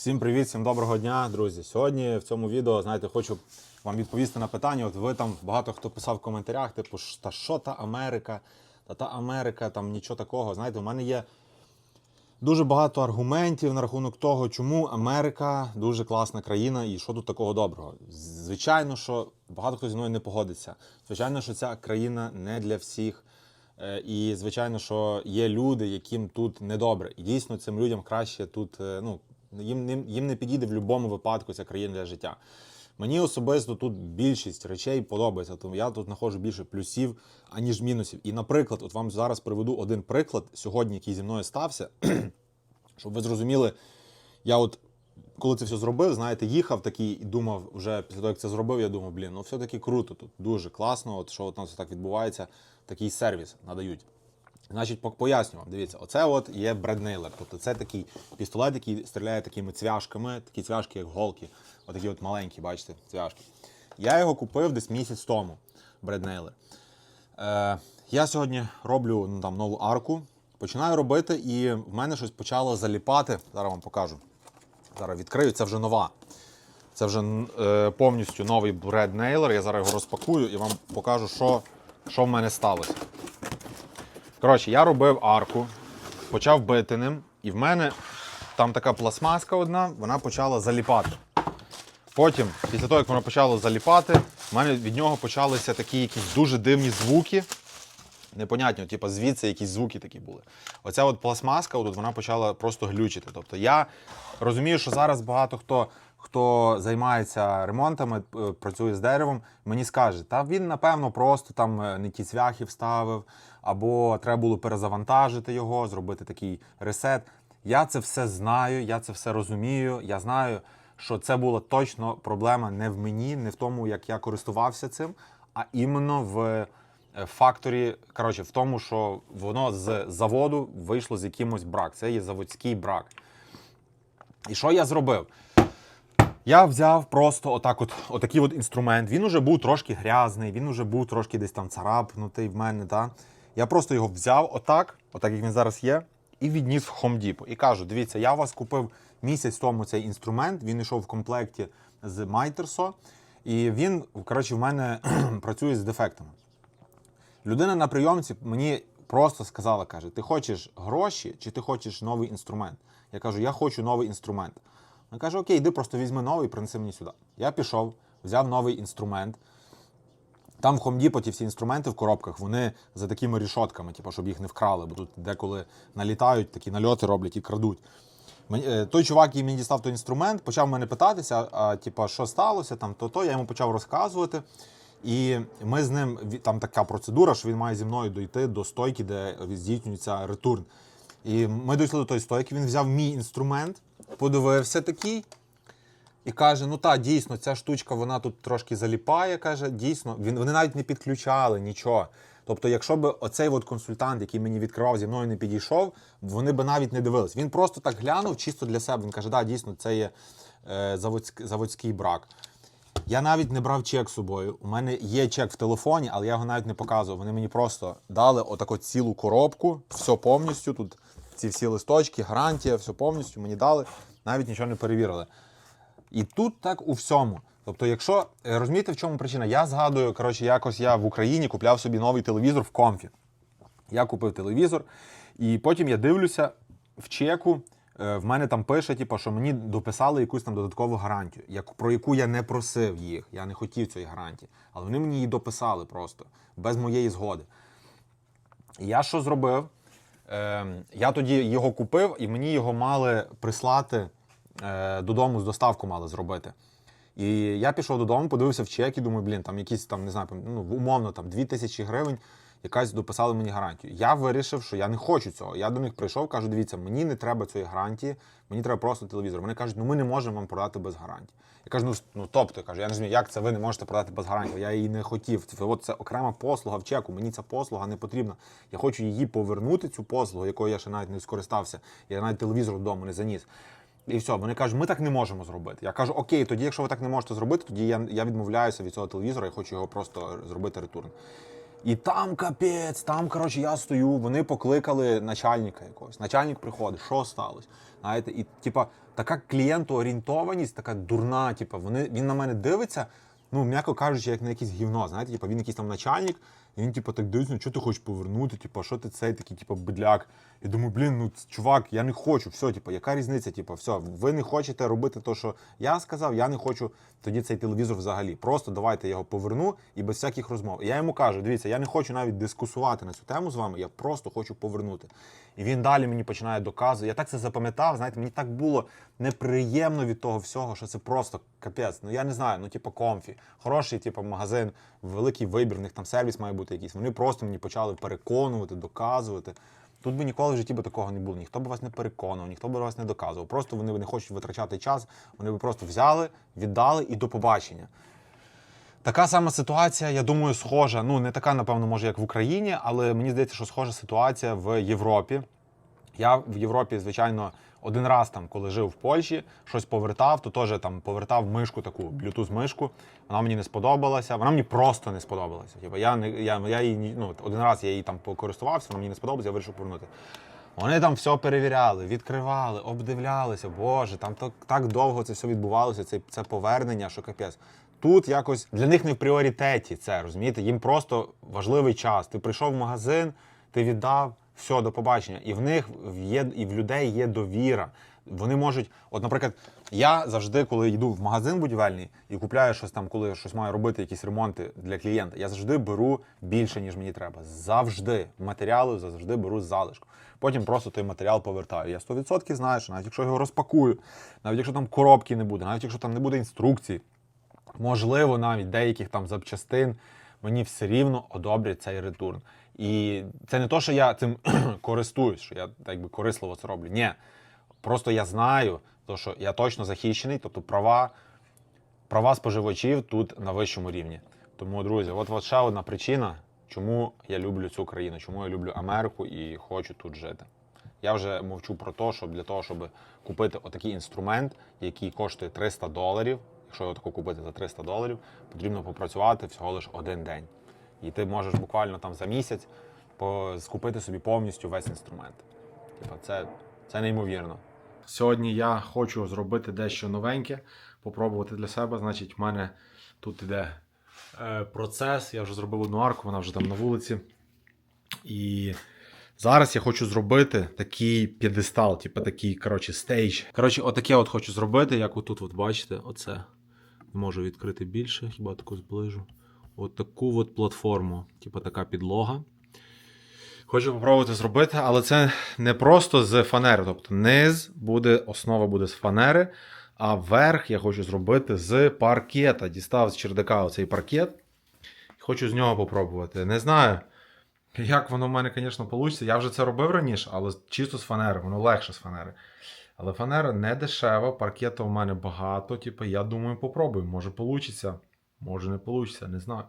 Всім привіт, всім доброго дня, друзі. Сьогодні в цьому відео, знаєте, хочу вам відповісти на питання. От ви там багато хто писав в коментарях, типу, та що та Америка, та та Америка, там нічого такого. Знаєте, у мене є дуже багато аргументів на рахунок того, чому Америка дуже класна країна і що тут такого доброго. Звичайно, що багато хто зі мною не погодиться. Звичайно, що ця країна не для всіх. Е, І звичайно, що є люди, яким тут недобре. І дійсно цим людям краще тут, е, ну їм їм не підійде в будь-якому випадку ця країна для життя. Мені особисто тут більшість речей подобається, тому я тут знаходжу більше плюсів, аніж мінусів. І, наприклад, от вам зараз приведу один приклад сьогодні, який зі мною стався, щоб ви зрозуміли, я от коли це все зробив, знаєте, їхав такий і думав, вже після того, як це зробив, я думав, блін, ну все-таки круто тут, дуже класно, от що от нас так відбувається, такий сервіс надають. Значить, по- поясню вам, дивіться, оце от є бреднейлер. Тобто це такий пістолет, який стріляє такими цвяшками, такі цвяшки, як голки. Отакі от маленькі, бачите, цвяшки. Я його купив десь місяць тому, бреднейлер. Е, я сьогодні роблю ну, там, нову арку, починаю робити, і в мене щось почало заліпати. Зараз вам покажу. Зараз відкрию, це вже нова. Це вже е, повністю новий бреднейлер. Я зараз його розпакую і вам покажу, що, що в мене сталося. Коротше, я робив арку, почав бити ним, і в мене там така пластмаска одна, вона почала заліпати. Потім, після того, як вона почала заліпати, в мене від нього почалися такі якісь дуже дивні звуки. Непонятно, типу, звідси якісь звуки такі були. Оця от пластмаска, от вона почала просто глючити. Тобто я розумію, що зараз багато хто, хто займається ремонтами, е, працює з деревом, мені скаже, та він, напевно, просто там е, не ті цвяхи вставив, або треба було перезавантажити його, зробити такий ресет. Я це все знаю, я це все розумію. Я знаю, що це була точно проблема не в мені, не в тому, як я користувався цим, а іменно в е, факторі, коротше, в тому, що воно з заводу вийшло з якимось брак. Це є заводський брак. І що я зробив? Я взяв просто отак от, отакий от інструмент. Він уже був трошки грязний, він уже був трошки десь там царапнутий в мене. Та? Я просто його взяв отак, отак як він зараз є, і відніс в Depot. І кажу: дивіться, я у вас купив місяць тому цей інструмент, він йшов в комплекті з Майтерсо, і він, коротше, в мене працює з дефектами. Людина на прийомці мені просто сказала: каже: ти хочеш гроші чи ти хочеш новий інструмент? Я кажу, я хочу новий інструмент. Вона каже, окей, йди просто візьми новий і принеси мені сюди. Я пішов, взяв новий інструмент. Там в Depot всі інструменти в коробках, вони за такими рішотками, типу, щоб їх не вкрали, бо тут деколи налітають, такі нальоти роблять і крадуть. Е, Той чувак, який мені дістав той інструмент, почав мене питатися, а, типу, що сталося, там, то, то я йому почав розказувати. І ми з ним там така процедура, що він має зі мною дойти до стойки, де здійснюється ретурн. І ми дійшли до тої стойки, він взяв мій інструмент, подивився такий. І каже: ну так, дійсно, ця штучка вона тут трошки заліпає. каже, дійсно, він, вони навіть не підключали нічого. Тобто, якщо б оцей от консультант, який мені відкривав зі мною, не підійшов, вони б навіть не дивились. Він просто так глянув чисто для себе. Він каже, да, дійсно, це є е, заводськ, заводський брак. Я навіть не брав чек з собою. У мене є чек в телефоні, але я його навіть не показував. Вони мені просто дали отаку цілу коробку, все повністю. Тут ці всі листочки, гарантія, все повністю мені дали, навіть нічого не перевірили. І тут так у всьому. Тобто, якщо е, розумієте, в чому причина? Я згадую, коротше, якось я в Україні купляв собі новий телевізор в комфі. Я купив телевізор, і потім я дивлюся в чеку. е, В мене там пише, типу, що мені дописали якусь там додаткову гарантію, як, про яку я не просив їх. Я не хотів цієї гарантії. Але вони мені її дописали просто без моєї згоди. І я що зробив? Ем, я тоді його купив, і мені його мали прислати е, додому з доставку мали зробити. І я пішов додому, подивився в чек і думаю, блін, там якісь там, не знаю, ну, умовно там 2 тисячі гривень, якась дописали мені гарантію. Я вирішив, що я не хочу цього. Я до них прийшов, кажу, дивіться, мені не треба цієї гарантії, мені треба просто телевізор. Вони кажуть, ну ми не можемо вам продати без гарантії. Я кажу, ну, ну тобто, я кажу, я не розумію, як це ви не можете продати без гарантії? Я її не хотів. Це, от це окрема послуга в чеку. Мені ця послуга не потрібна. Я хочу її повернути, цю послугу, якою я ще навіть не скористався. Я навіть телевізор вдома не заніс. І все, вони кажуть, ми так не можемо зробити. Я кажу, окей, тоді, якщо ви так не можете зробити, тоді я, я відмовляюся від цього телевізора і хочу його просто зробити ретурн. І там капець, там, коротше, я стою, вони покликали начальника якогось. Начальник приходить, що сталося? Знаєте, і типа така клієнтоорієнтованість, така дурна. Типа, вони він на мене дивиться. Ну, м'яко кажучи, як на якесь гівно, знаєте, типа він якийсь там начальник, і він, типу, так дивиться, ну що ти хочеш повернути? Типу, що ти цей такий, типу, бедляк? Я думаю, блін, ну чувак, я не хочу. Все, типу, яка різниця? Типу, все, ви не хочете робити те, що я сказав, я не хочу тоді цей телевізор взагалі. Просто давайте я його поверну і без всяких розмов. Я йому кажу: дивіться, я не хочу навіть дискусувати на цю тему з вами, я просто хочу повернути. І він далі мені починає доказувати. Я так це запам'ятав. Знаєте, мені так було неприємно від того всього, що це просто капець. Ну я не знаю, ну типу комфі, хороший, типу, магазин, великий вибір, в них там сервіс має бути якийсь. Вони просто мені почали переконувати, доказувати. Тут би ніколи в житті би такого не було. Ніхто б вас не переконував, ніхто б вас не доказував. Просто вони не хочуть витрачати час, вони б просто взяли, віддали і до побачення. Така сама ситуація, я думаю, схожа. Ну, не така, напевно, може, як в Україні, але мені здається, що схожа ситуація в Європі. Я в Європі, звичайно, один раз там, коли жив в Польщі, щось повертав, то теж там повертав мишку, таку Bluetooth мишку. Вона мені не сподобалася. Вона мені просто не сподобалася. Типу, я не я, я її ну, один раз я її там покористувався, вона мені не сподобалася, я вирішив повернути. Вони там все перевіряли, відкривали, обдивлялися. Боже, там так, так довго це все відбувалося, це, це повернення, що капець. Тут якось для них не в пріоритеті це, розумієте? Їм просто важливий час. Ти прийшов в магазин, ти віддав, все, до побачення. І в них є, і в людей є довіра. Вони можуть, от, наприклад, я завжди, коли йду в магазин будівельний і купляю щось там, коли щось маю робити, якісь ремонти для клієнта, я завжди беру більше, ніж мені треба. Завжди. Матеріали завжди беру залишку. Потім просто той матеріал повертаю. Я 100% знаю, що навіть якщо його розпакую, навіть якщо там коробки не буде, навіть якщо там не буде інструкцій, можливо, навіть деяких там запчастин, мені все рівно одобрять цей ретурн. І це не то, що я цим користуюсь, що я так би корисливо це роблю. Ні. Просто я знаю, то, що я точно захищений, тобто права, права споживачів тут на вищому рівні. Тому, друзі, от, от ще одна причина, чому я люблю цю країну, чому я люблю Америку і хочу тут жити. Я вже мовчу про те, що для того, щоб купити отакий інструмент, який коштує 300 доларів, якщо його таку купити за 300 доларів, потрібно попрацювати всього лише один день. І ти можеш буквально там за місяць скупити собі повністю весь інструмент. Типа, це, це неймовірно. Сьогодні я хочу зробити дещо новеньке, попробувати для себе. Значить, в мене тут іде е, процес. Я вже зробив одну арку, вона вже там на вулиці. І зараз я хочу зробити такий п'єдестал, типу такий, коротше, стейдж. Коротше, отаке от хочу зробити, як отут, от бачите, оце. Не можу відкрити більше, хіба таку зближу. От таку от платформу, типу така підлога. Хочу попробувати зробити, але це не просто з фанери. Тобто низ буде, основа буде з фанери, а верх я хочу зробити з паркета. Дістав з чердака оцей паркет. Хочу з нього попробувати. Не знаю, як воно в мене, звісно, вийде. Я вже це робив раніше, але чисто з фанери, воно легше з фанери. Але фанера не дешева, паркету в мене багато. Типу, я думаю, попробуємо. Може вийде, може не вийде, не знаю.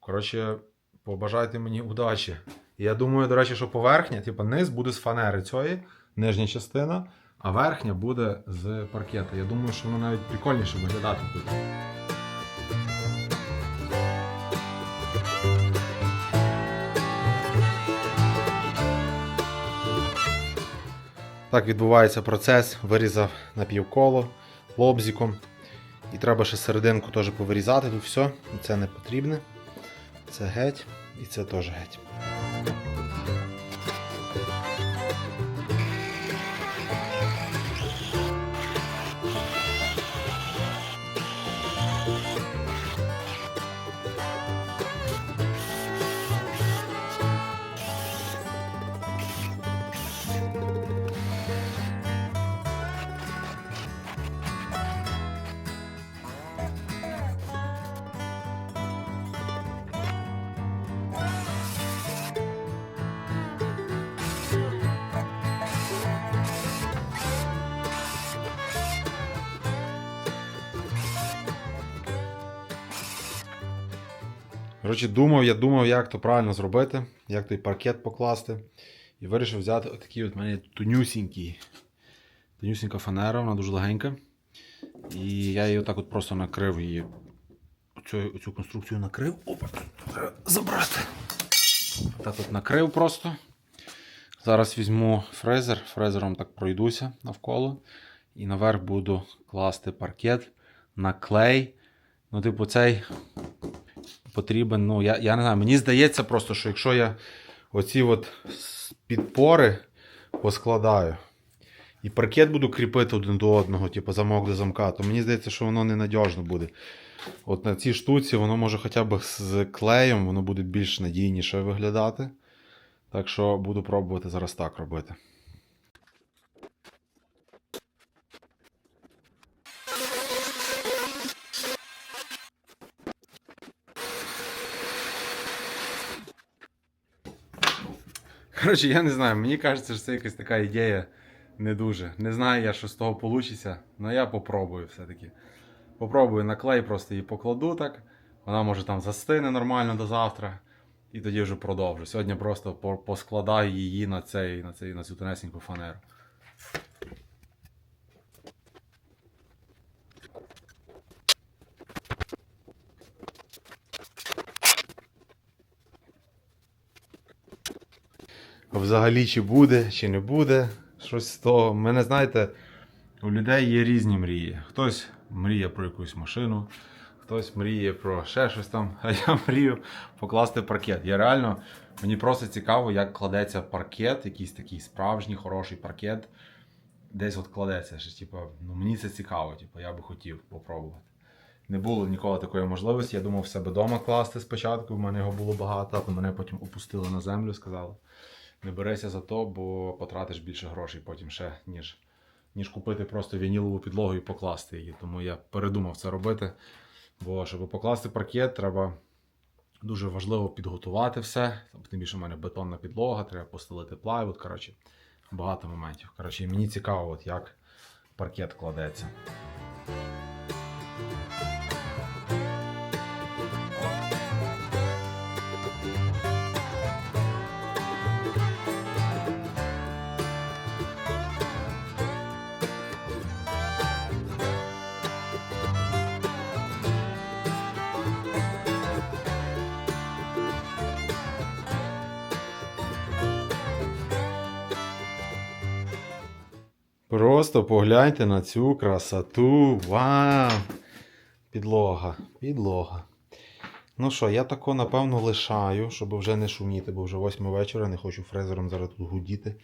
Коротше, побажайте мені удачі. Я думаю, до речі, що поверхня, типу, низ буде з фанери цієї, нижня частина, а верхня буде з паркета. Я думаю, що воно навіть прикольніше виглядати буде. Так відбувається процес. Вирізав на півколо лобзиком. І треба ще серединку теж повирізати. Тут все. Це не потрібне. Це геть, і це теж геть. Коротше, думав, я думав, як то правильно зробити, як той паркет покласти. І вирішив взяти отакий от мене тонюсінький. Тонюсінька фанера, вона дуже легенька. І я її отак от просто накрив її. Оцю, оцю конструкцію накрив. Опа, забрати. Так от накрив просто. Зараз візьму фрезер, фрезером так пройдуся навколо. І наверх буду класти паркет на клей. Ну, типу, цей потрібен. Ну, я, я не знаю, мені здається просто, що якщо я оці от підпори поскладаю, і паркет буду кріпити один до одного, типу замок до замка, то мені здається, що воно ненадіжно буде. От на цій штуці воно може хоча б з клеєм, воно буде більш надійніше виглядати. Так що буду пробувати зараз так робити. Коротше, я не знаю, мені кажеться, що це якась така ідея не дуже. Не знаю я, що з того вийде, але я попробую все-таки. Попробую на клей, просто її покладу так. Вона може там застине нормально до завтра. І тоді вже продовжу. Сьогодні просто поскладаю її на, цей, на, цей, на цю тонесеньку фанеру. Взагалі, чи буде, чи не буде щось з того. Мене, знаєте, у людей є різні мрії. Хтось мріє про якусь машину, хтось мріє про ще щось там, а я мрію покласти паркет. Я реально, мені просто цікаво, як кладеться паркет, якийсь такий справжній, хороший паркет. Десь от кладеться. Що, типу, ну, мені це цікаво, типу, я би хотів попробувати. Не було ніколи такої можливості. Я думав себе вдома класти спочатку, в мене його було багато, а мене потім опустили на землю, сказали. Не берися за то, бо потратиш більше грошей потім ще, ніж, ніж купити просто вінілову підлогу і покласти її. Тому я передумав це робити. Бо щоб покласти паркет, треба дуже важливо підготувати все. Тим більше в мене бетонна підлога, треба постелити плайвуд. Коротше, багато моментів. Коротше, мені цікаво, от як паркет кладеться. Просто погляньте на цю красоту. Вау! Підлога, підлога. Ну що, я тако напевно лишаю, щоб вже не шуміти, бо вже 8 вечора, не хочу фрезером зараз тут гудіти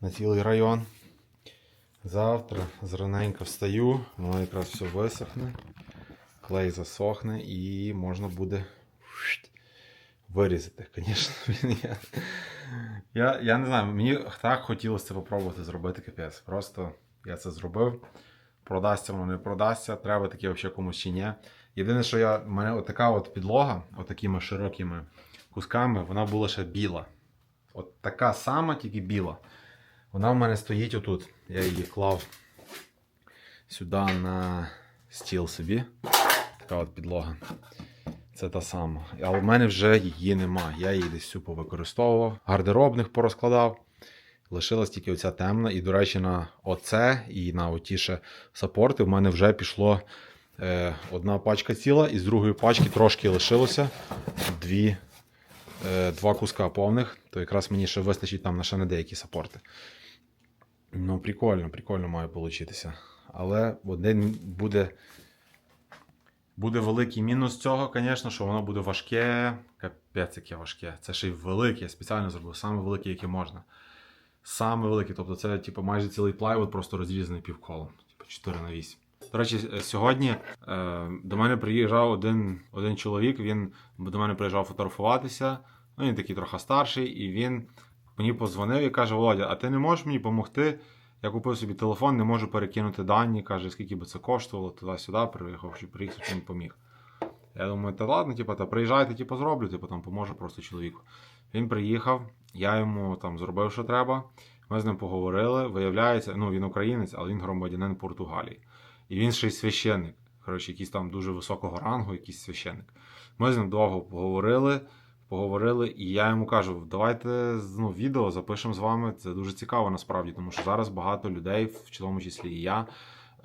на цілий район. Завтра зраненько встаю, воно якраз все висохне, клей засохне і можна буде вирізати, звісно. Я, я, не знаю, мені так хотілося це попробувати зробити капець. Просто я це зробив. Продасться воно, не продасться, треба таке взагалі комусь чи ні. Єдине, що я, в мене отака от підлога, отакими широкими кусками, вона була ще біла. От така сама, тільки біла. Вона в мене стоїть отут. Я її клав сюди на стіл собі. Така от підлога. Це та сама. Але в мене вже її нема. Я її десь всю повикористовував, гардеробних порозкладав. Лишилась тільки оця темна. І, до речі, на оце і на оті ще сапорти в мене вже пішло е, одна пачка ціла, і з другої пачки трошки лишилося дві, е, два куска повних. То якраз мені ще вистачить там на ще не деякі сапорти. Ну, прикольно, прикольно має получитися. Але один буде. Буде великий мінус цього, звісно, що воно буде важке. Капець, яке важке. Це ще й велике, я спеціально зробив, саме велике, яке можна. Саме велике. Тобто це типу, майже цілий плайвуд просто розрізаний півколом. Типу 4 на 8. До речі, е, сьогодні е, до мене приїжджав один, один чоловік, він до мене приїжджав фотографуватися. Ну, він такий трохи старший, і він мені позвонив і каже: Володя, а ти не можеш мені допомогти? Я купив собі телефон, не можу перекинути дані. Каже, скільки би це коштувало, туди-сюди, приїхав, що приїхав, він поміг. Я думаю, та ладно, типу, та приїжджайте, типу, зроблю, типу, там поможу просто чоловіку. Він приїхав, я йому там зробив, що треба. Ми з ним поговорили. Виявляється, ну він українець, але він громадянин Португалії. І він ще й священник. Коротше, якийсь там дуже високого рангу, якийсь священник. Ми з ним довго поговорили. Поговорили, і я йому кажу: давайте ну, відео запишемо з вами. Це дуже цікаво насправді, тому що зараз багато людей, в тому числі і я,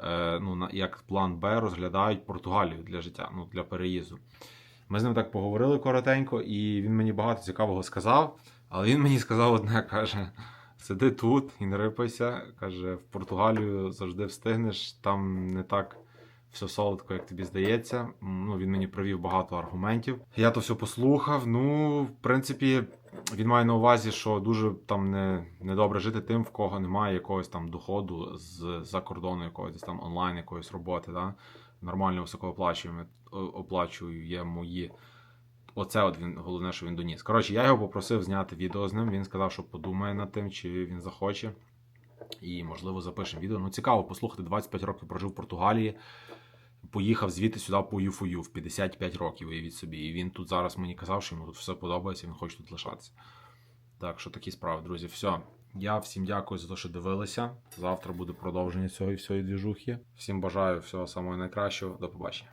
е, ну, на- як план Б розглядають Португалію для життя, ну, для переїзду. Ми з ним так поговорили коротенько, і він мені багато цікавого сказав. Але він мені сказав одне: каже: Сиди тут і не рипайся. Каже, в Португалію завжди встигнеш, там не так все солодко, як тобі здається. Ну, він мені привів багато аргументів. Я то все послухав. Ну, в принципі, він має на увазі, що дуже там не, недобре жити тим, в кого немає якогось там доходу з за кордону, якогось там онлайн якоїсь роботи. Да? Нормально високооплачуємо оплачує мої. Оце от він головне, що він доніс. Коротше, я його попросив зняти відео з ним. Він сказав, що подумає над тим, чи він захоче. І, можливо, запишемо відео. Ну, цікаво послухати. 25 років прожив в Португалії. Поїхав звідти сюди по юфою в 55 років, уявіть собі. І він тут зараз мені казав, що йому тут все подобається, він хоче тут лишатися. Так що такі справи, друзі. Все. Я всім дякую за те, що дивилися. Завтра буде продовження цього і всієї двіжухи. Всім бажаю всього самого найкращого. До побачення.